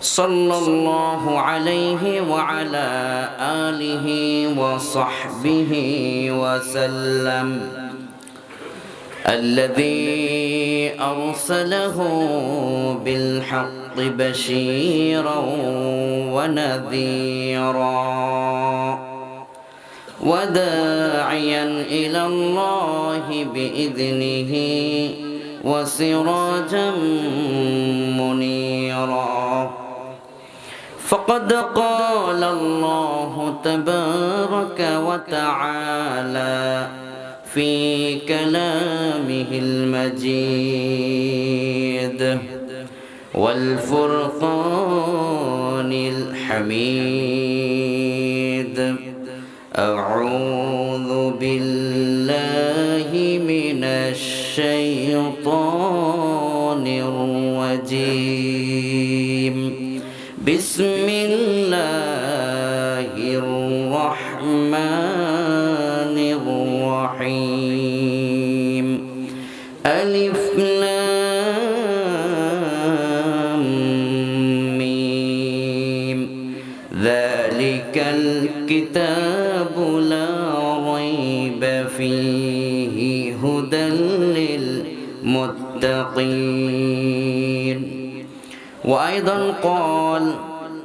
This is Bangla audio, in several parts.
صلى الله عليه وعلى آله وصحبه وسلم. الذي أرسله بالحق بشيرا ونذيرا. وداعيا إلى الله بإذنه وسراجا منيرا. فقد قال الله تبارك وتعالى في كلامه المجيد والفرقان الحميد. أعوذ بالله من الشيطان بسم الله الرحمن الرحيم ألف لام ميم ذلك الكتاب لا ريب فيه هدى للمتقين وأيضا قال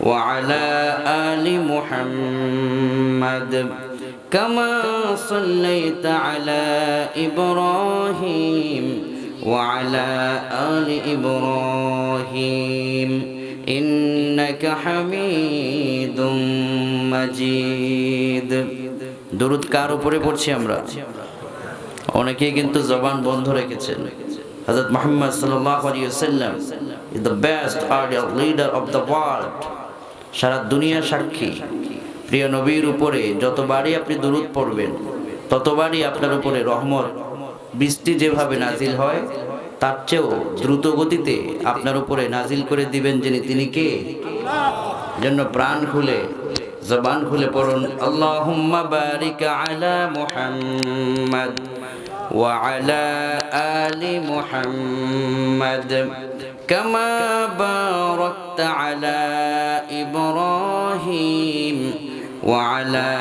وعلى آل محمد كما صليت على إبراهيم وعلى آل إبراهيم إنك حميد مجيد দরুদ কার উপরে পড়ছি আমরা অনেকেই কিন্তু জবান বন্ধ রেখেছেন হযরত মুহাম্মদ সাল্লাল্লাহু আলাইহি ওয়াসাল্লাম is the best ideal leader of the world সারা দুনিয়া সাক্ষী। প্রিয় নবীর উপরে যতবারই আপনি দরুদ পড়বেন ততবারই আপনার উপরে রহমত। বৃষ্টি যেভাবে নাজিল হয় তার চেয়েও দ্রুত গতিতে আপনার উপরে নাজিল করে দিবেন যিনি তিনি কে? জন্য প্রাণ খুলে জবান খুলে পড়ুন আল্লাহুম্মা বারিক আলা মুহাম্মদ ওয়া আলা আলি মুহাম্মদ। বারাকতা আলা ইব্রাহিম ওয়া আলা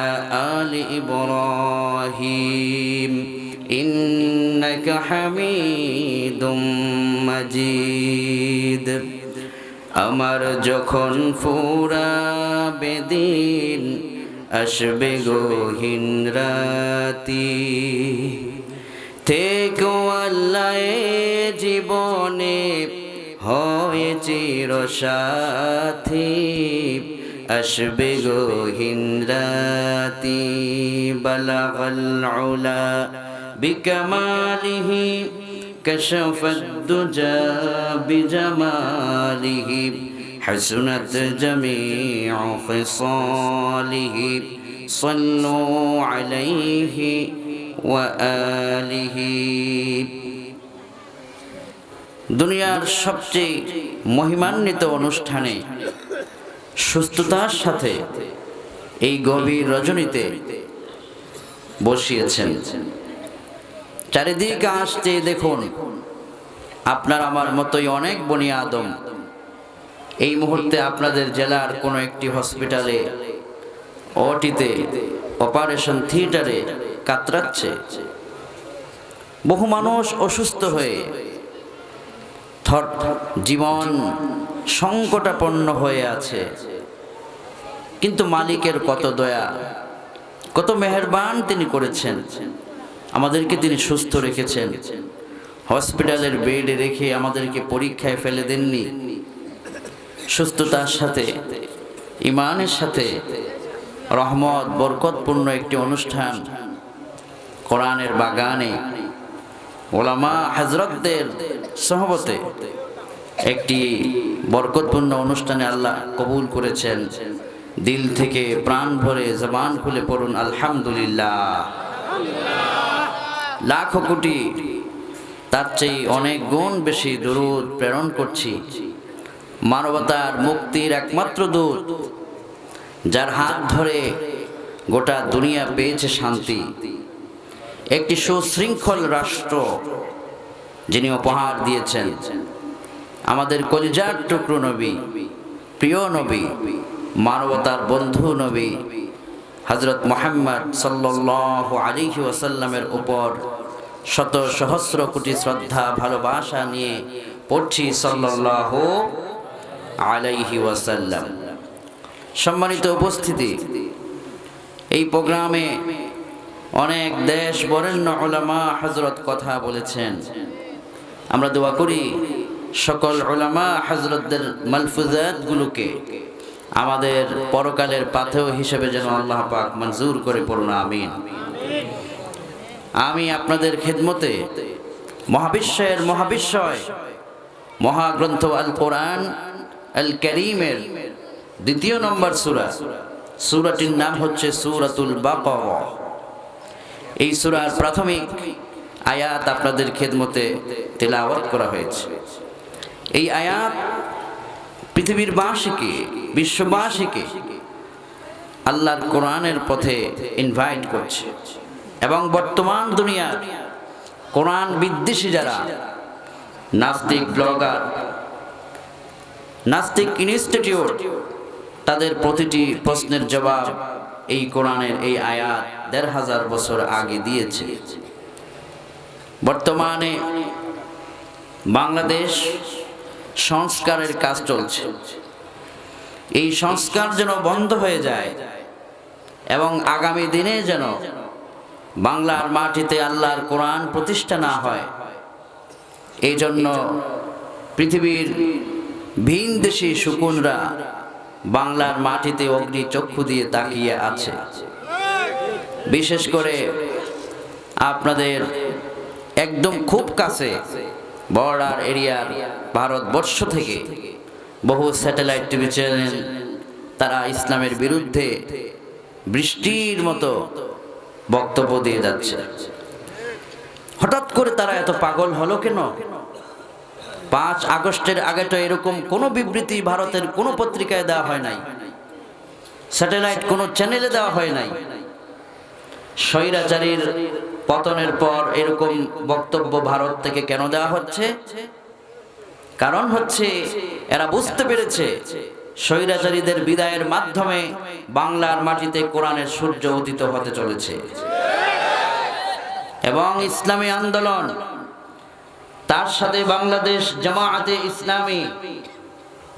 আলি ইব্রাহিম ইন্নাকা হামিদুম মাজিদ আমার যখন ফুরা বেদিন আসবে গহীন রাতি। থেকো আল্লাহ জীবনে হয় চির সাথী আসবে গহীন রাতি বালাগল উলা বিকমালিহি كشف الدجى بجماله حسنت جميع خصاله صلوا عليه وآله দুনিয়ার সবচেয়ে মহিমান্বিত অনুষ্ঠানে সুস্থতার সাথে এই গভীর রজনীতে বসিয়েছেন। চারিদিকে আসতে দেখুন, আপনার আমার মতোই অনেক বনি আদম। এই মুহূর্তে আপনাদের জেলার কোনো একটি হসপিটালে, ওটিতে, অপারেশন থিয়েটারে কাতরাচ্ছে। বহু মানুষ অসুস্থ হয়ে থর জীবন সংকটাপন্ন হয়ে আছে। কিন্তু মালিকের কত দয়া, কত মেহেরবান তিনি করেছেন। আমাদেরকে তিনি সুস্থ রেখেছেন। হসপিটালের বেডে রেখে আমাদেরকে পরীক্ষায় ফেলে দেননি। সুস্থতার সাথে, ইমানের সাথে, রহমত, বরকতপূর্ণ একটি অনুষ্ঠান কোরআনের বাগানে ওলামা হজরতদের সহবতে একটি বরকতপূর্ণ অনুষ্ঠানে আল্লাহ কবুল করেছেন। দিল থেকে প্রাণ ভরে জবান খুলে পড়ুন, আলহামদুলিল্লাহ। লাখ কোটি তার চেয়ে অনেক গুণ বেশি দূর প্রেরণ করছি। মানবতার মুক্তির একমাত্র দূত, যার হাত ধরে গোটা দুনিয়া পেয়েছে শান্তি। একটি সুশৃঙ্খল রাষ্ট্র যিনি উপহার দিয়েছেন। আমাদের কলিজার টুকরো নবী, প্রিয় নবী, মানবতার বন্ধু নবী হজরত মোহাম্মদ সাল্লাহ আলিহি ওয়াসাল্লামের উপর শত সহস্র কোটি শ্রদ্ধা, ভালোবাসা নিয়ে পড়ছি সাল্লাহ আলাইহি ওয়াসাল্লাম। সম্মানিত উপস্থিতি, এই প্রোগ্রামে অনেক দেশ বরেণ্য ওলামা হজরত কথা বলেছেন। আমরা দোয়া করি সকল ওলামা হজরতদের মালফুজাতগুলোকে আমাদের পরকালের পাথেও হিসেবে যেন আল্লাহ পাক মঞ্জুর করে পড়ুন, আমিন। আমি আপনাদের খেদমতে মহাবিশ্বের মহাবিশ্বয় মহাগ্রন্থ আল কোরআন আল করিমের দ্বিতীয় নম্বর সুরা। সুরাটির নাম হচ্ছে সুরাতুল বাকরা। এই সুরার প্রাথমিক আয়াত আপনাদের খেদমতে তেলাওয়াত করা হয়েছে। এই আয়াত পৃথিবীর বাসীকে, বিশ্ববাসীকে আল্লাহর কোরআনের পথে ইনভাইট করছে। এবং বর্তমান দুনিয়ার কোরআন বিদ্বেষী যারা, নাস্তিক ব্লগার, নাস্তিক ইনস্টিটিউট, তাদের প্রতিটি প্রশ্নের জবাব এই কোরআনের এই আয়াত দেড় হাজার বছর আগে দিয়েছে। বর্তমানে বাংলাদেশ সংস্কারের কাজ চলছে। এই সংস্কার যেন বন্ধ হয়ে যায় এবং আগামী দিনে যেন বাংলার মাটিতে আল্লাহর কোরআন প্রতিষ্ঠা না হয়, এই জন্য পৃথিবীর ভিন দেশি শকুনরা বাংলার মাটিতে অগ্নি চক্ষু দিয়ে তাকিয়ে আছে। বিশেষ করে আপনাদের একদম খুব কাছে বর্ডার এরিয়ার ভারতবর্ষ থেকে বহু স্যাটেলাইট টিভি চ্যানেল তারা ইসলামের বিরুদ্ধে বৃষ্টির মতো বক্তব্য দিয়ে যাচ্ছে। হঠাৎ করে তারা এত পাগল হলো কেন? পাঁচ আগস্টের আগে তো এরকম কোনো বিবৃতি ভারতের কোনো পত্রিকায় দেওয়া হয় নাই। স্যাটেলাইট কোনো চ্যানেলে দেওয়া হয় নাই। স্বৈরাচারীর পতনের পর এরকম বক্তব্য ভারত থেকে কেন দেওয়া হচ্ছে? কারণ হচ্ছে এরা বুঝতে পেরেছে স্বৈরাচারীদের বিদায়ের মাধ্যমে বাংলার মাটিতে কোরআনের সূর্য উদিত হতে চলেছে। এবং ইসলামী আন্দোলন তার সাথে বাংলাদেশ জামায়াতে ইসলামী,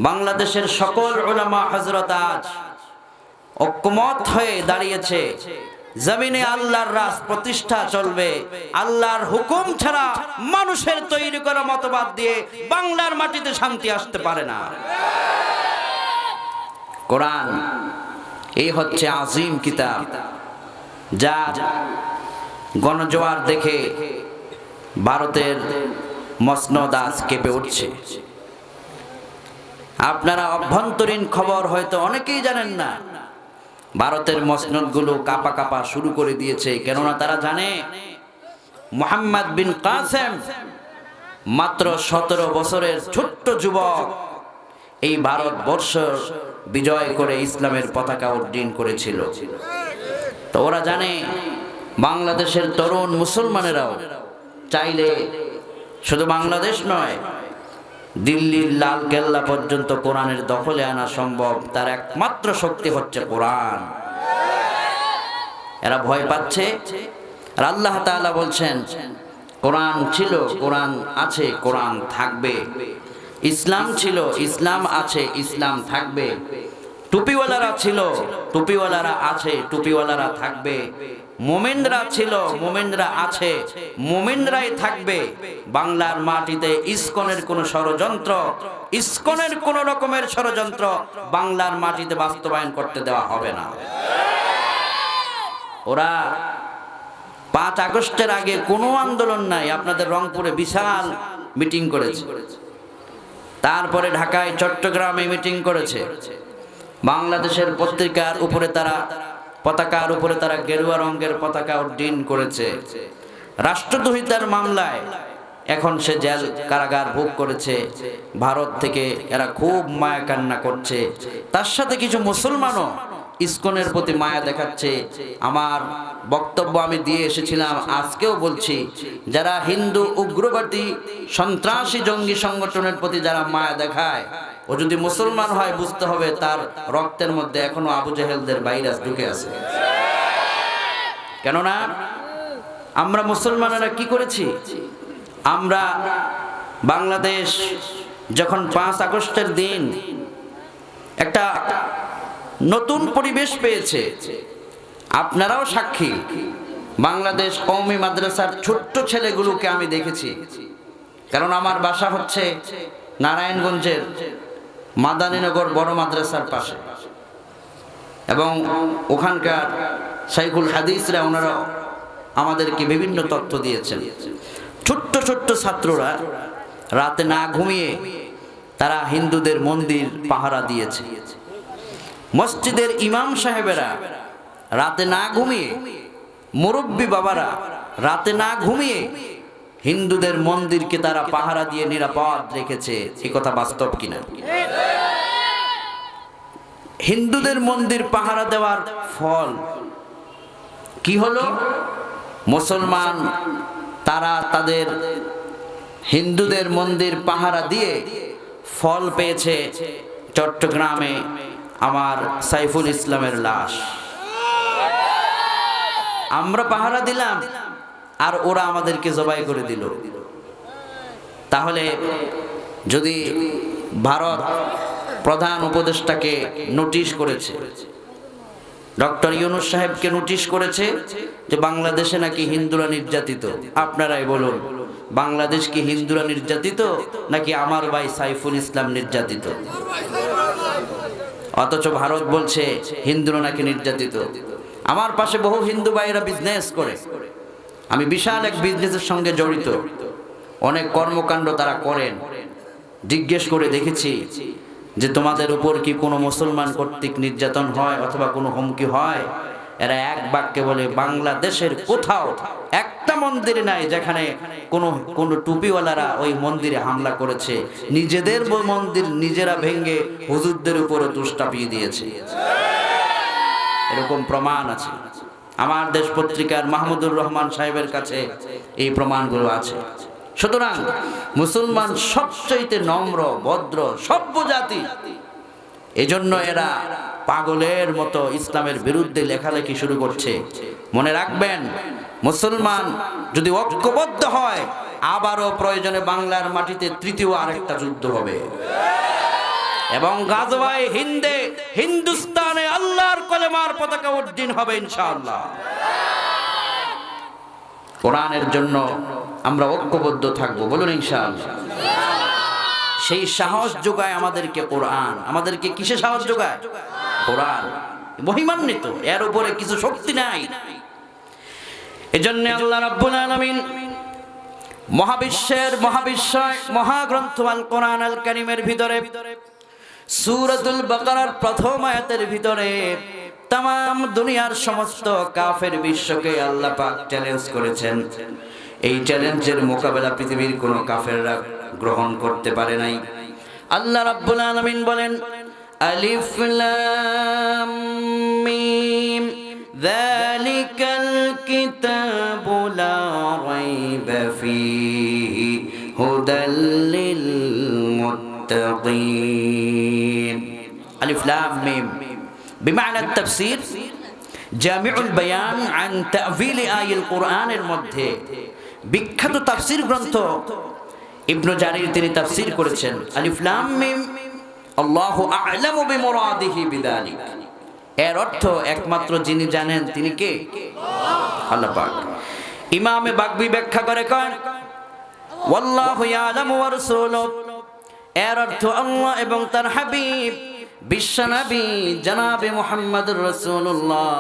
বাংলাদেশের সকল ওলামা হজরত আজ ঐক্যমত হয়ে দাঁড়িয়েছে। জমিনে আল্লাহর রাজ প্রতিষ্ঠা চলবে। আল্লাহর হুকুম ছাড়া মানুষের তৈরি করা মতবাদ দিয়ে বাংলার মাটিতে শান্তি আসতে পারে না। কোরআন, এই হচ্ছে আজিম কিতাব, যা গণজোয়ার দেখে ভারতের মসনদ আজ কেঁপে উঠছে। আপনারা অভ্যন্তরীণ খবর হয়তো অনেকেই জানেন না। ভারতের মসনদগুলো কাপা কাপা শুরু করে দিয়েছে, কেননা তারা জানে, মোহাম্মদ বিন কাসেম মাত্র সতেরো বছরের ছোট্ট যুবক, এই ভারতবর্ষ বিজয় করে ইসলামের পতাকা উড্ডীন করেছিল। তো ওরা জানে, বাংলাদেশের তরুণ মুসলমানেরাও চাইলে শুধু বাংলাদেশ নয়, দিল্লির লাল কেল্লা পর্যন্ত কোরআনের দখলে আনা সম্ভব, তার একমাত্র শক্তি হচ্ছে কোরআন। এরা ভয় পাচ্ছে। আর আল্লাহ তাআলা বলছেন, কোরআন ছিল, কোরআন আছে, কোরআন থাকবে। ইসলাম ছিল, ইসলাম আছে, ইসলাম থাকবে। টুপিওয়ালারা ছিল, টুপিওয়ালারা আছে, টুপিওয়ালারা থাকবে। মোমেনরা ছিল, মোমেনরা আছে, মোমেনরাই থাকবে। বাংলার মাটিতে ইস্কনের কোন ষড়যন্ত্র, ইস্কনের কোন রকমের ষড়যন্ত্র বাংলার মাটিতে বাস্তবায়ন করতে দেওয়া হবে না। ওরা পাঁচ আগস্টের আগে কোনো আন্দোলন নাই, আপনাদের রংপুরে বিশাল মিটিং করেছে। তারপরে ঢাকায় চট্টগ্রামে মিটিং করেছে। বাংলাদেশের পত্রিকার উপরে তারা, পতাকার উপরে তারা গেরুয়া রঙের পতাকা উড্ডীন করেছে। রাষ্ট্রদ্রোহিতার মামলায় এখন সে জেল কারাগার ভোগ করেছে। ভারত থেকে এরা খুব মায়া কান্না করছে। তার সাথে কিছু মুসলমানও ইসকনের প্রতি মায়া দেখাচ্ছে। আমার বক্তব্য আমি দিয়ে এসেছিলাম, আজকেও বলছি, যারা হিন্দু, উগ্রবাদী, সন্ত্রাসী জঙ্গি সংগঠনের প্রতি যারা মায়া দেখায় ও যদি মুসলমান হয়, বুঝতে হবে তার রক্তের মধ্যে এখনও আবু জেহেলদের ভাইরাস ঢুকে আছে। কেননা, আমরা মুসলমানেরা কি করেছি? আমরা বাংলাদেশ যখন পাঁচ আগস্টের দিন একটা নতুন পরিবেশ পেয়েছে, আপনারাও সাক্ষী, বাংলাদেশ কওমি মাদ্রাসার ছোট্ট ছেলেগুলোকে আমি দেখেছি। কারণ আমার বাসা হচ্ছে নারায়ণগঞ্জের মাদানীনগর বড় মাদ্রাসার পাশে। এবং ওখানকার সাইকুল হাদিসরা ওনারা আমাদেরকে বিভিন্ন তথ্য দিয়েছেন। ছোট্ট ছোট্ট ছাত্ররা রাতে না ঘুমিয়ে তারা হিন্দুদের মন্দির পাহারা দিয়েছে। মসজিদের ইমাম সাহেবেরা রাতে না ঘুমিয়ে, মুরব্বী বাবারা রাতে না ঘুমিয়ে হিন্দুদের মন্দিরকে তারা পাহারা দিয়ে নিরাপদ রেখেছে। এ কথা বাস্তব কিনা? হিন্দুদের মন্দির পাহারা দেওয়ার ফল কি হলো? মুসলমান, তারা তাদের হিন্দুদের মন্দির পাহারা দিয়ে ফল পেয়েছে চট্টগ্রামে আমার সাইফুল ইসলামের লাশ। আমরা পাহারা দিলাম। আর ওরা আমাদেরকে জবাই করে দিল। তাহলে যদি ভারত প্রধান উপদেষ্টাকে নোটিশ করেছে, ডক্টর ইউনুস সাহেবকে নোটিশ করেছে যে বাংলাদেশে নাকি হিন্দুরা নির্যাতিত, আপনারাই বলুন, বাংলাদেশ কি হিন্দুরা নির্যাতিত নাকি আমার ভাই সাইফুল ইসলাম নির্যাতিত? অথচ ভারত বলছে হিন্দুরা নাকি নির্যাতিত। আমার পাশে বহু হিন্দু ভাইরা বিজনেস করে। আমি বিশাল এক বিজনেসের সঙ্গে জড়িত। অনেক কর্মকাণ্ড তারা করেন। জিজ্ঞেস করে দেখেছি যে তোমাদের উপর কি কোনো মুসলমান কর্তৃক নির্যাতন হয় অথবা কোনো হুমকি হয়? এরা এক বাক্যে বলে, বাংলাদেশের কোথাও একটা মন্দির নাই যেখানে কোনো কোনো টুপিওয়ালারা ওই মন্দিরে হামলা করেছে। নিজেদের মন্দির নিজেরা ভেঙ্গে হুজুরদের উপরে দুষ্টাপিয়ে দিয়েছে। এরকম প্রমাণ আছে। আমার দেশ পত্রিকার মাহমুদুর রহমান সাহেবের কাছে এই প্রমাণগুলো আছে। সুতরাং মুসলমান সবচাইতে নম্র, ভদ্র, সভ্য জাতি। এজন্য এরা পাগলের মতো ইসলামের বিরুদ্ধে লেখালেখি শুরু করছে। মনে রাখবেন, মুসলমান যদি ঐক্যবদ্ধ হয়, আবারও প্রয়োজনে বাংলার মাটিতে তৃতীয় আরেকটা যুদ্ধ হবে। এবং গাজওয়ায় হিন্দে, হিন্দুস্তানে আল্লাহর কলেমার পতাকা উড্ডীন হবে ইনশাআল্লাহ। কোরআনের জন্য আমরা ঐক্যবদ্ধ থাকব, বলুন ইনশাআল্লাহ। সেই সাহস যোগায় আমাদেরকে কোরআন। আমাদেরকে কিসে সাহস যোগায়? কোরআন। মহিমান্বিত। এর উপরে কিছু শক্তি নাই। এজন্য আল্লাহ রাব্বুল আলামিন মহাবিশ্বের মহাবিশ্বয় মহাগ্রন্থ আল কোরআন আল কারিমের ভিতরে সুরতুল বকরার প্রথম আয়াতের ভিতরে তাম দুনিয়ার সমস্ত কাফের বিশ্বকে আল্লাহ পাক চ্যালেঞ্জ করেছেন। এই চ্যালেঞ্জের মোকাবেলা পৃথিবীর কোনো কাফেররা গ্রহণ করতে পারে নাই। আল্লাহ রাব্বুল আলামিন বলেন, আলিফ লাম মিম, যালিকাল কিতাবু লা রাইবা ফিহি, হুদাল المتقين. ألف لام ميم. بمعنى التفسير, جامع البيان عن تأويل آي القرآن মধ্যে বিখ্যাত তাফসির গ্রন্থ ইবনু জারির তিনি তাফসির করেছেন। আলিফ লাম মিম। আল্লাহু আ'লামু বিমুরাদিহি বিদালিক। এর অর্থ একমাত্র যিনি জানেন তিনি কে? আল্লাহ পাক। ইমামে বাগবি ব্যাখ্যা করে কন ওয়াল্লাহু ইয়ালামু ওয়া রাসূলুহু। এর অর্থ আল্লাহ এবং তার হাবিব, বিশ্বনবী জনাবে মোহাম্মদ রাসূলুল্লাহ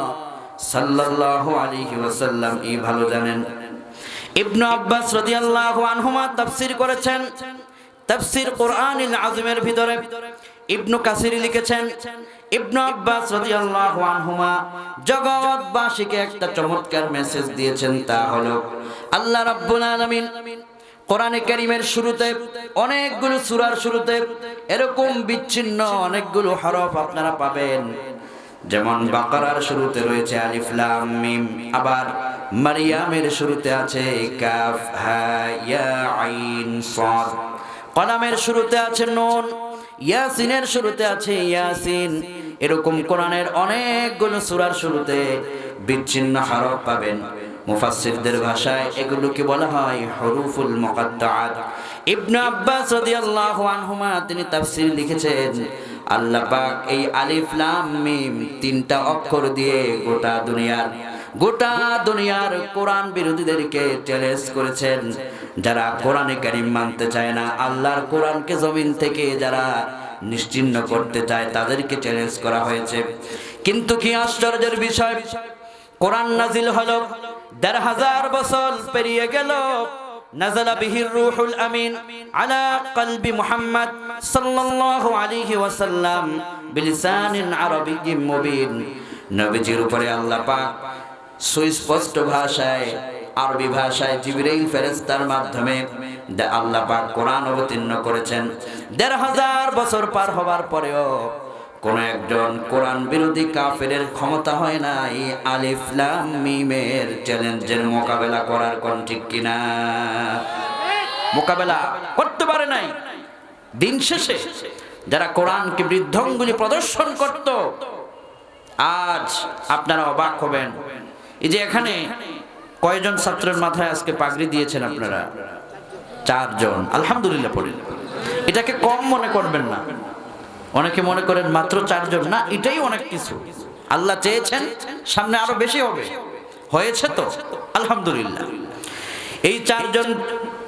সাল্লাল্লাহু আলাইহি ওয়াসাল্লাম। এই ভালো জানেন। ইবনু আব্বাস রাদিয়াল্লাহু আনহুমা তাফসীর করেছেন। তাফসীর কোরআনিল আযমের ভিতরে ইবনু কাসির লিখেছেন, ইবনু আব্বাস রাদিয়াল্লাহু আনহুমা জগৎবাসীকে একটা চমৎকার মেসেজ দিয়েছেন, তা হলো, আল্লাহ রাব্বুল আলামিন কোরআনে কারিমের শুরুতে অনেকগুলো সুরার শুরুতে এরকম বিচ্ছিন্ন অনেকগুলো হরফ আপনারা পাবেন। যেমন বাকারার শুরুতে রয়েছে আলিফ, লাম, মিম, আবার মারিয়ামের শুরুতে আছে কাফ, হা, ইয়া, আইন, সাদ। কলামের শুরুতে আছে নুন, ইয়াসিনের শুরুতে আছে ইয়াসিন। এরকম কোরআনের অনেকগুলো সূরার শুরুতে বিচ্ছিন্ন হরফ পাবেন। মুফাসসিরদের ভাষায় এগুলোকে বলা হয় হরুফুল মুকাত্তাআত ইবনে আব্বাস রাদিয়াল্লাহু আনহুমা তিনি তাফসীর লিখেছেন, আল্লাহ পাক এই আলিফ লাম মিম তিনটা অক্ষর দিয়ে গোটা দুনিয়ার গোটা দুনিয়ার কোরআন বিরোধীদেরকে চ্যালেঞ্জ করেছেন। যারা কোরআনে কারিম মানতে চায় না, আল্লাহর কোরআনকে জমিন থেকে যারা নিশ্চিন্ন করতে চায়, তাদেরকে চ্যালেঞ্জ করা হয়েছে। কিন্তু কি আশ্চর্যের বিষয়? কোরআন নাজিল হলো দেড় হাজার বছর পেরিয়ে গেল نزل به الروح الأمين على قلب محمد صلى الله عليه وسلم بلسان عربي مبين নবীজির উপরে আল্লাহ পাক সুস্পষ্ট ভাষায় আরবি ভাষায় জিবরাইল ফেরেশতার মাধ্যমে দে আল্লাহ পাক কোরআন অবতীর্ণ করেছেন দেড় হাজার বছর পার হবার পরেও কোন একজন কোরআন বিরোধী কাফেরের ক্ষমতা হয় না এই আলিফ মিমের চ্যালেঞ্জের মোকাবেলা করার কোন ঠিক কিনা? মোকাবেলা করতে পারে নাই। দিন শেষে যারা কোরআনকে বৃদ্ধঙ্গুলি প্রদর্শন করত, আজ আপনারা অবাক হবেন। এই যে এখানে কয়জন ছাত্রের মাথায় আজকে পাগড়ি দিয়েছেন আপনারা? চারজন। আলহামদুলিল্লাহ পড়েন। এটাকে কম মনে করবেন না। অনেকে মনে করেন মাত্র চারজন। না, এটাই অনেক কিছু। আল্লাহ চেয়েছেন, সামনে আরও বেশি হবে। হয়েছে তো? আলহামদুলিল্লাহ। এই চারজন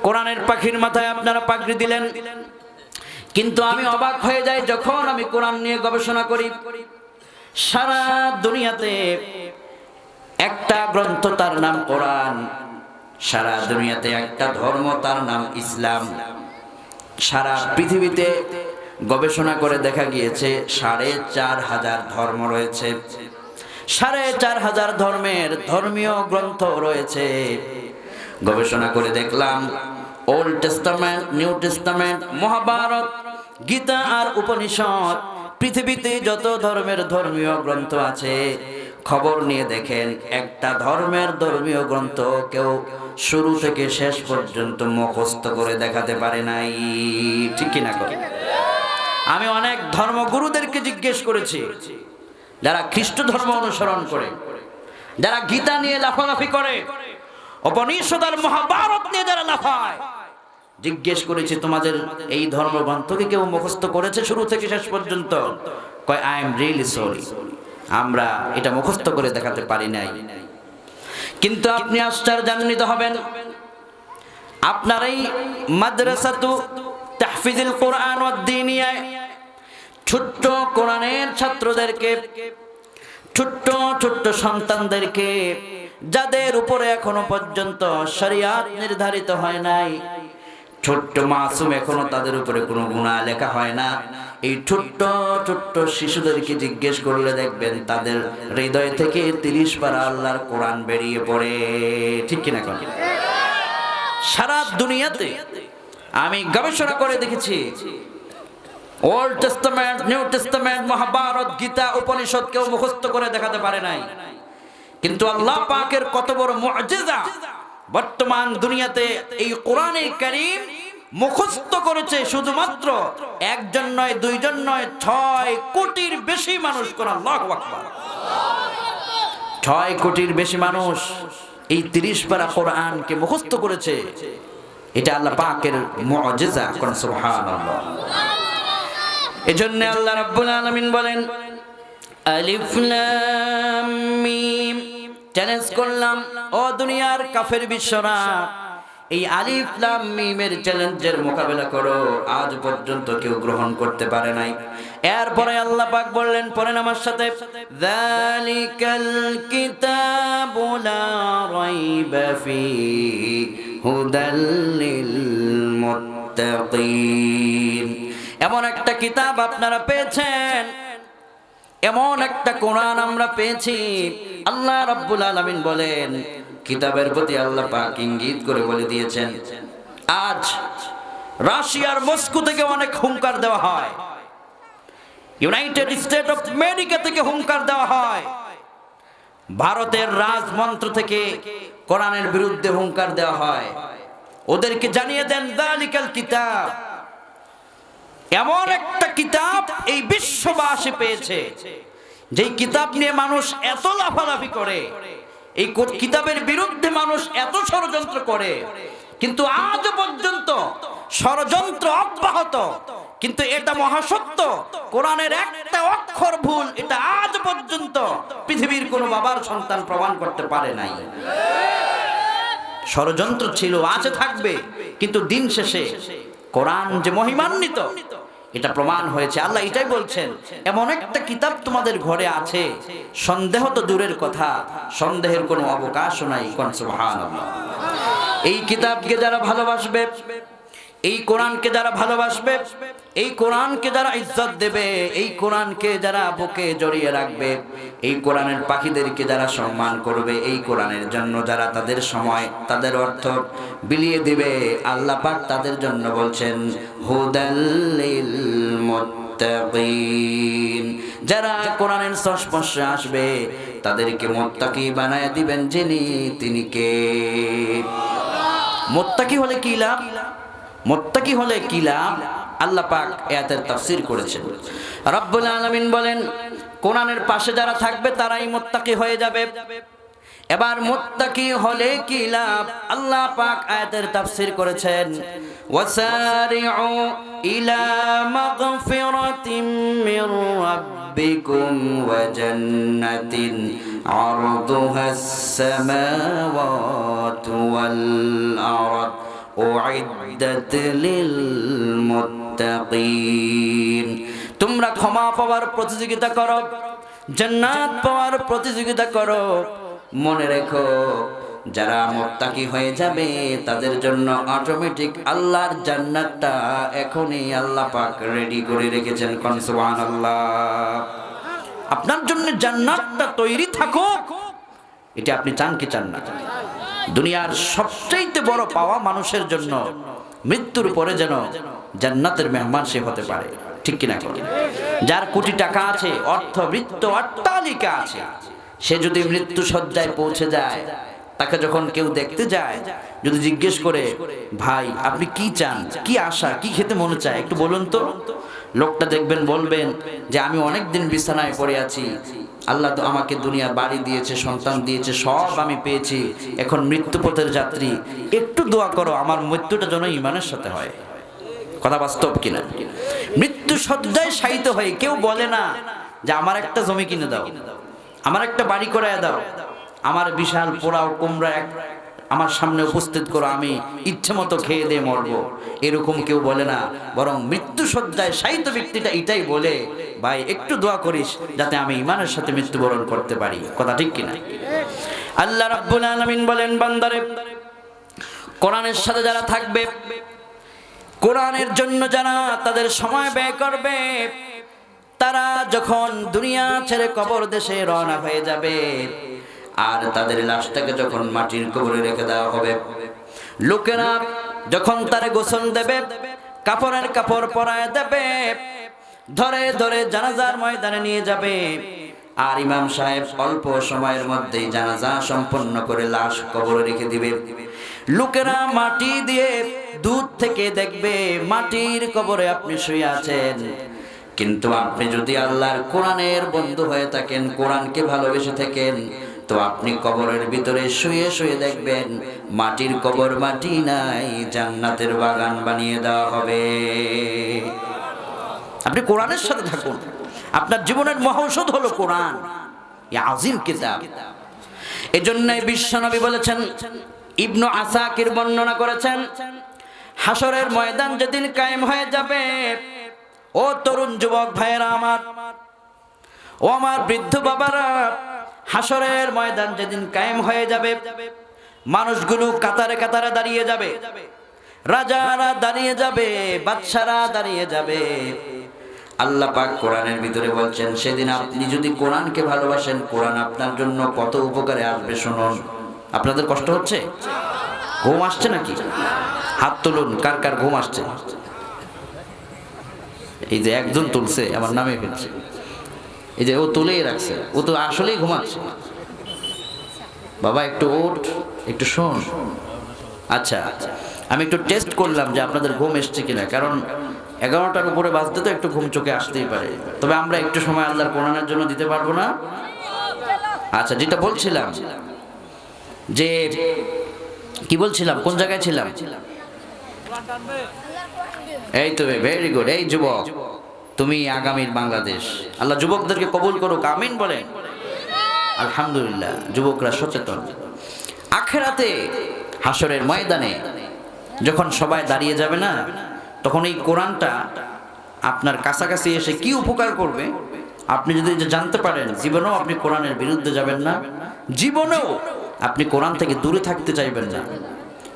কোরআনের পাখির মাথায় আপনারা পাগড়ি দিলেন। কিন্তু আমি অবাক হয়ে যাই যখন আমি কোরআন নিয়ে গবেষণা করি। সারা দুনিয়াতে একটা গ্রন্থ তার নাম কোরআন। সারা দুনিয়াতে একটা ধর্ম তার নাম ইসলাম। সারা পৃথিবীতে গবেষণা করে দেখা গিয়েছে, সাড়ে চার হাজার ধর্ম রয়েছে। সাড়ে চার হাজার ধর্মের ধর্মীয় গ্রন্থ রয়েছে। গবেষণা করে দেখলাম Old Testament New Testament Mahabharata, Gita আর উপনিষদ, পৃথিবীতে যত ধর্মের ধর্মীয় গ্রন্থ আছে, খবর নিয়ে দেখেন, একটা ধর্মের ধর্মীয় গ্রন্থ কেউ শুরু থেকে শেষ পর্যন্ত মুখস্থ করে দেখাতে পারে নাই। ঠিক কিনা করে আমি অনেক ধর্মগুরুদেরকে জিজ্ঞেস করেছি, যারা খ্রিস্ট ধর্ম অনুসরণ করে, যারা গীতা নিয়ে লাফালাফি করে, উপনিষদ আর মহাভারত নিয়ে যারা লাফায়, জিজ্ঞেস করেছি, তোমাদের এই ধর্মগ্রন্থকে কেউ মুখস্থ করেছে শুরু থেকে শেষ পর্যন্ত? কয় আই এম রিয়েলি সরি আমরা এটা মুখস্থ করে দেখাতে পারি নাই। কিন্তু আপনি আশ্চর্যান্বিত হবেন, আপনার এই মাদ্রাসাতু তাহফিজুল কোরআন দিনিয়ায় ছোট্ট কোরআনের ছাত্রদেরকে, ছোট্ট ছোট্ট সন্তানদেরকে, যাদের উপরে এখনও পর্যন্ত শরিয়াত নির্ধারিত হয় নাই, ছোট্ট মাসুম এখনও তাদের উপরে কোনো গুণা লেখা হয় না। এই ছোট্ট ছোট্ট শিশুদেরকে জিজ্ঞেস করলে দেখবেন তাদের হৃদয় থেকে তিরিশ পারা আল্লাহর কোরআন বেরিয়ে পড়ে। ঠিক কোন সারা দুনিয়াতে আমি গবেষণা করে দেখেছি। Old Testament New Testament Mahabharata, Gita Upanishad কেউ মুখস্থ করে দেখাতে পারে নাই। কিন্তু আল্লাহ পাকের কত বড় মুআজিজা বর্তমান দুনিয়াতে এই কোরআনে কারীম মুখস্থ করেছে শুধুমাত্র একজন নয়, দুইজন নয়, ছয় কোটির বেশি মানুষ কোন আল্লাহ আকবার। ছয় কোটির বেশি মানুষ এই তিরিশ পারা কোরআনকে মুখস্থ করেছে। এটা আল্লাহ পাকের মুআজিজা কোন সুবহানাল্লাহ। এজন্য আল্লাহ রাব্বুল আলামিন বলেন, আলিফ লাম মিম। চ্যালেঞ্জ করলাম, ও দুনিয়ার কাফের বিশ্বরা, এই আলিফ লাম মিমের চ্যালেঞ্জের মোকাবেলা করো, আজ পর্যন্ত কেউ গ্রহণ করতে পারে নাই। এরপরে আল্লাহ পাক বললেন পরেন আমার সাথে, যালিকাল কিতাবু লা রাইবা ফীহি এমন একটা কিতাব আপনারা পেয়েছেন? এমন একটা কোরআন আমরা পেয়েছি। আল্লাহ রাব্বুল আলামিন বলেন, কিতাবের প্রতি আল্লাহ পাক ইঙ্গিত করে বলে দিয়েছেন, আজ রাশিয়ার মস্কো থেকে অনেক হুঙ্কার দেওয়া হয়। ইউনাইটেড স্টেট অফ আমেরিকা থেকে হুঙ্কার দেওয়া হয়। ভারতের রাজমন্ত্র থেকে কোরআনের বিরুদ্ধে হুঙ্কার দেওয়া হয়। ওদেরকে জানিয়ে দেন, দালিকাল কিতাব। এমন একটা কিতাব এই বিশ্ববাসী পেয়েছে, যেই কিতাব নিয়ে মানুষ এত লাফালাফি করে, এই কিতাবের বিরুদ্ধে মানুষ এত ষড়যন্ত্র করে, কিন্তু আজ পর্যন্ত ষড়যন্ত্র অব্যাহত। কিন্তু এটা মহাসত্য। কোরআনের একটা অক্ষর ভুল, এটা আজ পর্যন্ত পৃথিবীর কোনো বাবার সন্তান প্রমাণ করতে পারে নাই। ষড়যন্ত্র ছিল আছে থাকবে, কিন্তু দিন শেষে কোরআন যে মহিমান্বিত, এটা প্রমাণ হয়েছে। আল্লাহ এটাই বলছেন, এমন একটা কিতাব তোমাদের ঘরে আছে, সন্দেহ তো দূরের কথা, সন্দেহের কোনো অবকাশও নাই এই কিতাবকে যারা ভালোবাসবে, এই কোরআনকে যারা ভালোবাসবে এই কোরআনকে যারা ইজ্জত দেবে, এই কোরআনকে যারা বুকে জড়িয়ে রাখবে, এই কোরআনের পাখিদেরকে যারা সম্মান করবে, এই কোরআনের জন্য যারা তাদের সময়, তাদের অর্থ বিলিয়ে দিবে, আল্লাহ পাক তাদের জন্য বলছেন যারা কোরআনের সংস্পর্শে আসবে, তাদেরকে মোত্তাকি বানায় দিবেন যিনি, তিনি কে? মোত্তাকি হলে কি লাভ? মোত্তাকি হলে কি লাভ? আল্লাহ পাক এয়াতের তাফসীর করেছেন। রব্বুল আলামিন বলেন, কোরআনের পাশে যারা থাকবে তারাই মোত্তাকি হয়ে যাবে। এবার মোত্তাকি হলে কি লাভ? আল্লাহ পাক আয়াতের তাফসীর করেছেন, ওয়াসারিউ ইলা মাগফিরাতিম মির রাব্বিকুম ওয়া জান্নাতিন, আরদুহাস সামাওয়াতু ওয়াল আরদ। তোমরা ক্ষমা পাওয়ার প্রতিযোগিতা করো, জান্নাত পাওয়ার প্রতিযোগিতা করো। মনে রেখো, যারা মোত্তাকি হয়ে যাবে, তাদের জন্য অটোমেটিক আল্লাহর জান্নাতটা এখনই আল্লাহ পাক রেডি করে রেখেছেন কোন সুবহানাল্লাহ। আপনার জন্য জান্নাতটা তৈরি থাকুক। এটা আপনি চান কি চান না? দুনিয়ার সবচাইতে বড় পাওয়া মানুষের জন্য মৃত্যুর পরে যেন জান্নাতের মেহমান সে হতে পারে। ঠিক কিনা করে যার কোটি টাকা আছে, অর্থ, বৃত্ত, অট্টালিকা আছে, সে যদি মৃত্যু সজ্জায় পৌঁছে যায়, তাকে যখন কেউ দেখতে যায়, যদি জিজ্ঞেস করে, ভাই, আপনি কি চান? কি আশা? কি খেতে মনে চায়? একটু বলুন তো। লোকটা দেখবেন, বলবেন যে, আমি অনেক দিন বিছানায় পড়ে আছি আল্লাহ তো আমাকে দুনিয়ার বাড়ি দিয়েছে, সন্তান দিয়েছে, সব আমি পেয়েছি। এখন মৃত্যুপথের যাত্রী, একটু দোয়া করো, আমার মৃত্যুটা যেন ইমানের সাথে হয়। কথা বাস্তব কিনা? মৃত্যু সজ্জায় শায়িত হয়ে কেউ বলে না যে আমার একটা জমি কিনে দাও, আমার একটা বাড়ি করায় দাও, আমার বিশাল পোড়াও কুমড়া এক আমার সামনে উপস্থিত করো, আমি ইচ্ছে মতো খেয়ে দিয়ে মরবো। এরকম কেউ বলে না, বরং মৃত্যু সজ্জায় সাহিত্য ব্যক্তিটা এটাই বলে ভাই, একটু দোয়া করিস যাতে আমি ইমানের সাথে মৃত্যুবরণ করতে পারি। কথা ঠিক কিনা? আল্লাহ রাব্বুল আলামিন বলেন, বান্দারে, কোরআনের সাথে যারা থাকবে, কোরআনের জন্য যারা তাদের সময় ব্যয় করবে, তারা যখন দুনিয়া ছেড়ে কবর দেশে রওনা হয়ে যাবে, আর তাদের লাশটাকে যখন মাটির কবরে রেখে দেওয়া হবে, লোকেরা যখন তারে গোসল দেবে, কাপড়ের কাপড় পরায় দেবে ধরে ধরে জানাজার ময়দানে নিয়ে যাবে। আর ইমাম সাহেব অল্প সময়ের মধ্যেই জানাজা সম্পন্ন করে লাশ কবরে রেখে দিবে। লোকেরা মাটি দিয়ে দুধ থেকে দেখবে মাটির কবরে আপনি শুয়ে আছেন। কিন্তু আপনি যদি আল্লাহর কোরআনের বন্ধু হয়ে থাকেন, কোরআনকে ভালোবেসে থাকেন, তো আপনি কবরের ভিতরে শুয়ে শুয়ে দেখবেন, মাটির কবর মাটি নাই, জান্নাতের বাগান বানিয়ে দেওয়া হবে। আপনি কোরআনের সাথে থাকুন। আপনার জীবনের মহৌষধ হলো কোরআন। আজিম কিতাব। এজন্যই বিশ্বনবী বলেছেন, ইবনু আসাকির বর্ণনা করেছেন হাসরের ময়দান যেদিন কায়েম হয়ে যাবে, ও তরুণ যুবক ভাইয়েরা আমার, ও আমার বৃদ্ধ বাবারা হাসরের ময়দান যেদিন কায়েম হয়ে যাবে, মানুষগুলো কাতারে কাতারে দাঁড়িয়ে যাবে, রাজারা দাঁড়িয়ে যাবে, বাদশারা দাঁড়িয়ে যাবে। আল্লাহ পাক কোরআনের ভিতরে বলছেন, সেদিন আপনি যদি কোরআনকে ভালোবাসেন, কোরআন আপনার জন্য কত উপকারে আসবে শুনুন। আপনাদের কষ্ট হচ্ছে? ঘুম আসছে নাকি? হাত তুলুন, কার কার ঘুম আসছে? এই যে একজন তুলছে, আমার নামে ফেলছে। এই যে ও তুলেই রাখছে, ও তো আসলেই ঘুমাচ্ছে। বাবা, একটু ওঠ, একটু শোন। আচ্ছা আমি একটু টেস্ট করলাম যে আপনাদের ঘুম এসছে কিনা, কারণ এগারোটার উপরে বাজতে তো একটু ঘুম চোখে আসতেই পারে। তবে আমরা একটু সময় আল্লাহর কোরআনের জন্য দিতে পারব না। আচ্ছা যেটা বলছিলাম যে, কি বলছিলাম? কোন জায়গায় ছিলাম? এই তো ভেরি গুড এই যুবক, তুমি আগামীর বাংলাদেশ। আল্লাহ যুবকদেরকে কবুল করুক, আমিন বলেন। আলহামদুলিল্লাহ, যুবকরা সচেতন। আখেরাতে হাসরের ময়দানে যখন সবাই দাঁড়িয়ে যাবে না তখন এই কোরআনটা আপনার কাছাকাছি এসে কি উপকার করবে আপনি যদি যে জানতে পারেন জীবনেও আপনি কোরআনের বিরুদ্ধে যাবেন না জীবনেও আপনি কোরআন থেকে দূরে থাকতে চাইবেন না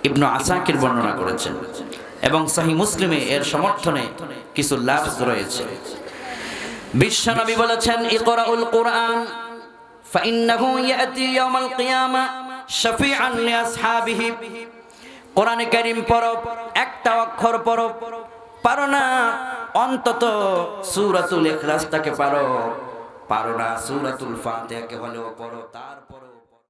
ইবনু আসাকির বর্ণনা করেছেন এবং সাহি মুসলিমে এর সমর্থনে কিছু লাভ রয়েছে বিশ্বনবী বলেছেন ইকরাউল কোরআন فإنه يأتي يوم القيامة شفيعا لأصحابه কোরআনে কারিম পরব একটা অক্ষর পরব পারো না, অন্তত সুরাতুল এখলাসটাকে পারো পারো না সুরাতুল ফাতিহাকে হলেও পড়ো তার